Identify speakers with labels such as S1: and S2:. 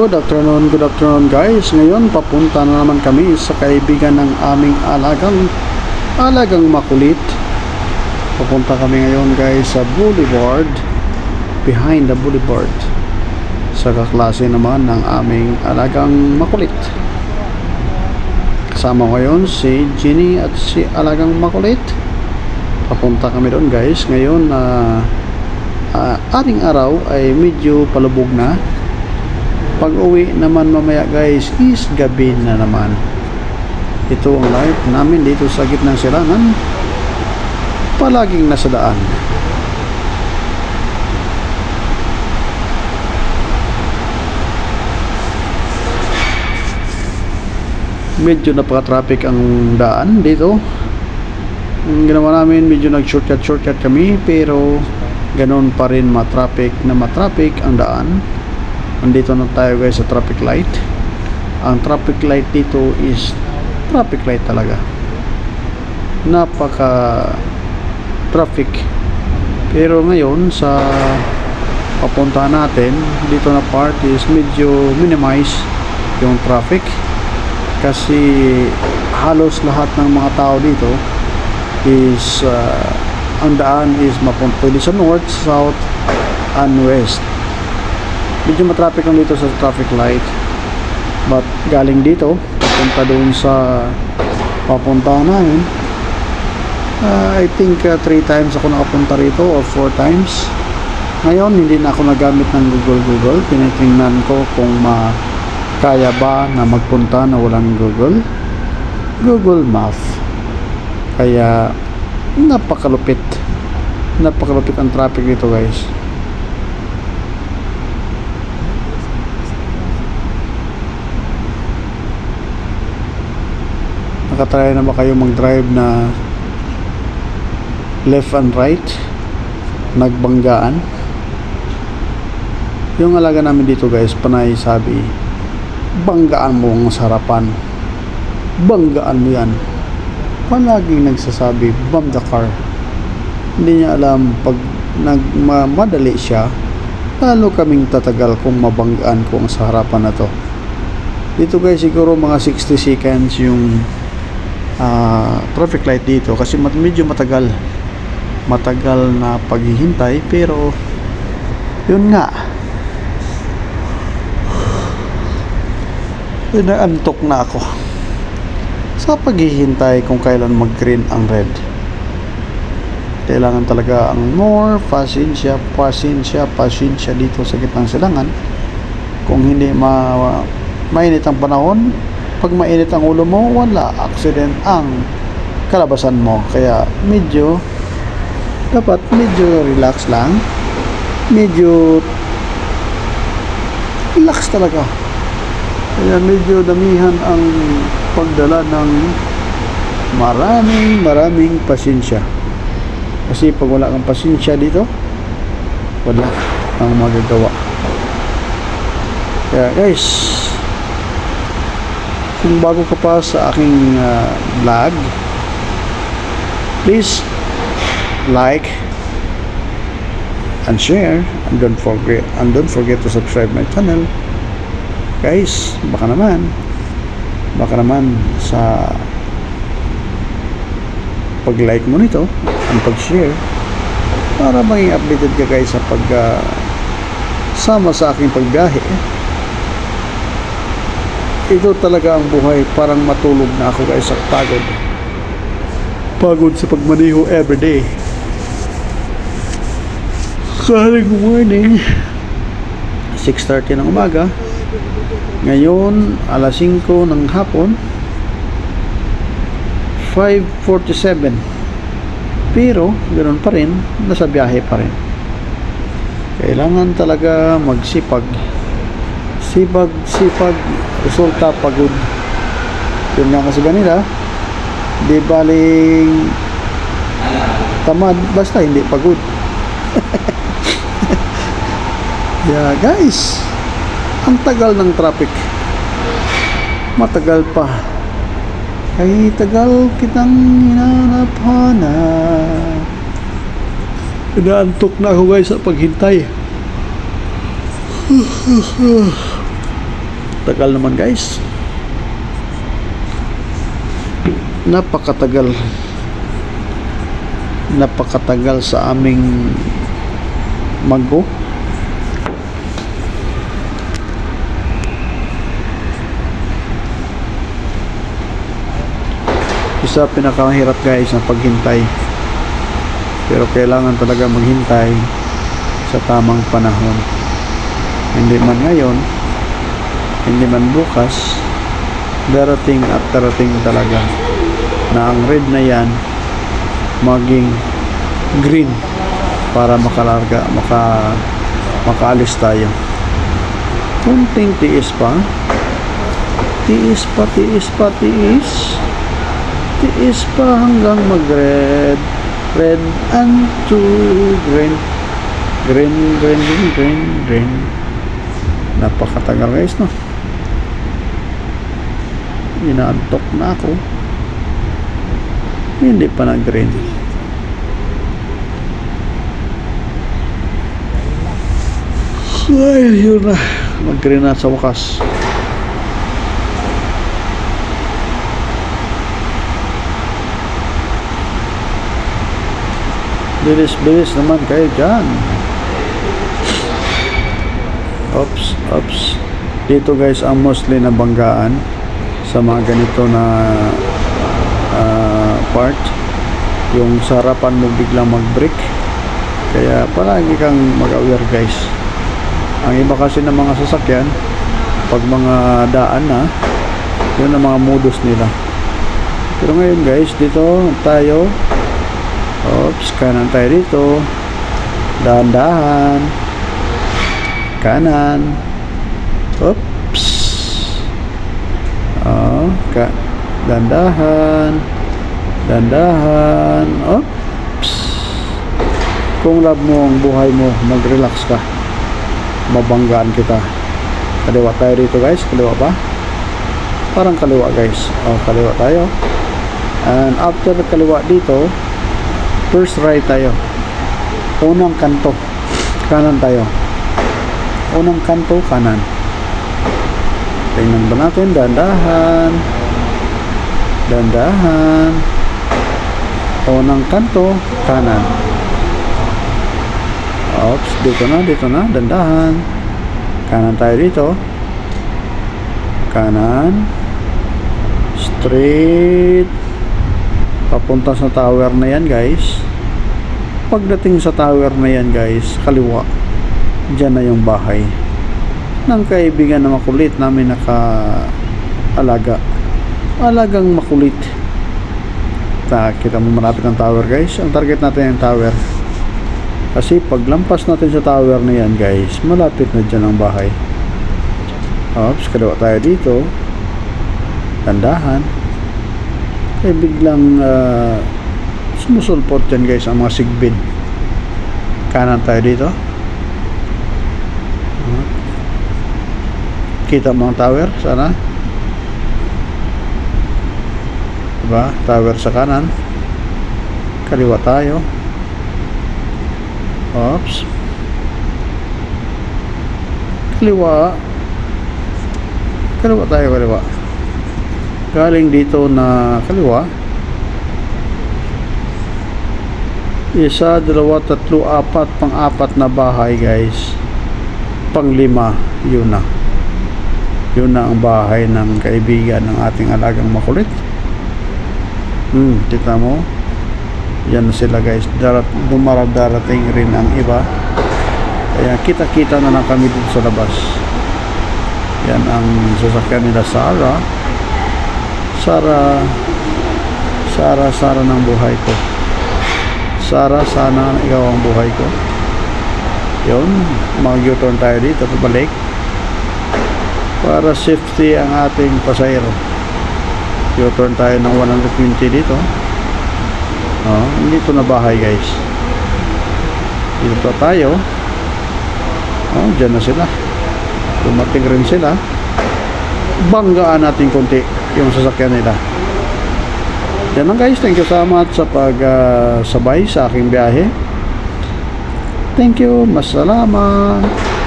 S1: Good afternoon, good afternoon guys. Ngayon papunta na naman kami sa kaibigan ng aming alagang alagang makulit. Papunta kami ngayon guys sa Boulevard behind the Boulevard. Sa kaklase naman ng aming alagang makulit. Kasama ngayon si Ginny at si alagang makulit. Papunta kami doon guys. Ngayon na uh, ating araw ay medyo palubog na pag uwi naman mamaya guys is gabi na naman. Ito ang life namin dito sa gitnang silangan palaging nasa daan. Medyo napaka-traffic ang daan dito. Ang ginawa namin medyo nag-shortcut shortcut kami pero ganoon pa rin matraffic na matraffic ang daan Nandito na tayo guys sa traffic light. Ang traffic light dito is traffic light talaga. Napaka traffic. Pero ngayon sa papunta natin dito na part is medyo minimize yung traffic kasi halos lahat ng mga tao dito is uh, ang daan is mapunta sa north, south, and west medyo matraffic lang dito sa traffic light. But galing dito papunta doon sa papunta namin uh, I think 3 uh, times ako nakapunta rito or 4 times. Ngayon hindi na ako nagamit ng Google Google. Tinitingnan ko kung ma kaya ba na magpunta na walang Google. Google Map kaya napakalupit. Napakalupit ang traffic dito guys nakatry na ba kayo mag-drive na left and right? Nagbanggaan? Yung alaga namin dito guys panay sabi banggaan mo ang sarapan. Banggaan mo yan. Palaging nagsasabi bomb the car. Hindi niya alam pag nagmamadali siya lalo kaming tatagal kung mabanggaan ko ang sa harapan na to. Dito guys siguro mga 60 seconds yung uh, traffic light dito kasi medyo matagal matagal na paghihintay pero yun nga. Inaantok na ako sa paghihintay kung kailan mag green ang red. Kailangan talaga ang more pasensya pasensya pasensya dito sa gitnang silangan. Kung hindi ma mainit ang panahon pag mainit ang ulo mo, wala accident ang kalabasan mo. Kaya medyo dapat medyo relax lang. Medyo relax talaga. Kaya medyo damihan ang pagdala ng maraming maraming pasensya. Kasi pag wala kang pasensya dito, wala kang magagawa. Kaya guys, kung bago ka pa sa aking uh, vlog please like and share and don't forget and don't forget to subscribe my channel. Guys baka naman baka naman sa pag like mo nito and pag share para maging updated ka guys sa pag uh, sama sa aking pagbiyahe ito talaga ang buhay parang matulog na ako guys sa pagod. Pagod sa pagmaniho everyday. Kaling morning. 6.30 ng umaga. Ngayon alas 5 ng hapon. 5.47 pero ganoon pa rin nasa biyahe pa rin. Kailangan talaga magsipag sipag sipag resulta pagod. Yun nga kasi ganila di baling tamad basta hindi pagod. Yeah guys. Ang tagal ng traffic. Matagal pa. Ay tagal kitang hinanap-hanap inaantok na ako guys sa paghintay Tagal naman guys. Napakatagal. Napakatagal sa aming maggo. Isa pinakamahirap guys na paghintay. Pero kailangan talaga maghintay sa tamang panahon. Hindi man ngayon, hindi man bukas, darating at darating talaga na ang red na yan maging green para makalarga, maka, makaalis tayo. Kunting tiis pa. Tiis pa, tiis pa, tiis. Tiis pa hanggang mag-red. Red and to green. Green, green, green, green, green. Napakatagal guys, no? Inaantok na ako. Hindi pa nag-green. Ay, yun na. Mag-green na sa wakas. Bilis-bilis naman kayo dyan. Oops, oops. Dito guys ang mostly na banggaan sa mga ganito na ah, part. Yung sa harapan mo biglang mag-brake. Kaya palagi kang mag-aware guys. Ang iba kasi ng mga sasakyan, pag mga daan na, yun ang mga modus nila. Pero ngayon guys, dito tayo Oops, kanan tayo dito. Dahan-dahan. Kanan. Oops. Oh, ka dandahan. Dandahan. Oops. Kung love mo ang buhay mo, mag-relax ka. Mabanggaan kita. Kaliwa tayo dito guys. Kaliwa ba? Parang kaliwa guys. Oh, kaliwa tayo. And after kaliwa dito, first right tayo unang kanto kanan tayo unang kanto kanan tingnan ba natin? Dandahan dandahan unang kanto kanan. Oops dito na dito na. Dandahan kanan tayo dito. Kanan. Straight. Papunta sa tower na yan guys. Pagdating sa tower na yan guys kaliwa. Dyan na yung bahay ng kaibigan na makulit namin naka alaga alagang makulit. Ta, kita mo malapit ang tower guys. Ang target natin yung tower. Kasi paglampas natin sa tower na yan guys malapit na dyan ang bahay. Oops kaliwa tayo dito. Tandahan eh biglang uh, sumusulpot dyan guys ang mga sigbin. Kanan tayo dito. Kita mo ang tower sana. Diba? Tower sa kanan. Kaliwa tayo. Oops. Kaliwa. Kaliwa tayo kaliwa. Galing dito na kaliwa. Isa, dalawa, tatlo, apat pang apat na bahay guys. Pang lima yun na yun na ang bahay ng kaibigan ng ating alagang makulit. Hmm, kita mo? Yan sila guys. Darat, dumara darating rin ang iba. Kaya kita kita na lang kami dito sa labas. Yan ang sasakyan nila Sarah. Sara Sara Sara ng buhay ko. Sara sana ikaw ang buhay ko. Yun mag U-turn tayo dito pabalik para safety ang ating pasahero. U-turn tayo ng 120 dito. Oh, dito na bahay guys. Dito tayo. Oh, dyan na sila. Dumating rin sila. Banggaan natin konti yung sasakyan nila. Yan lang guys. Thank you so much sa pag uh, sabay sa aking biyahe. Thank you. Masalamat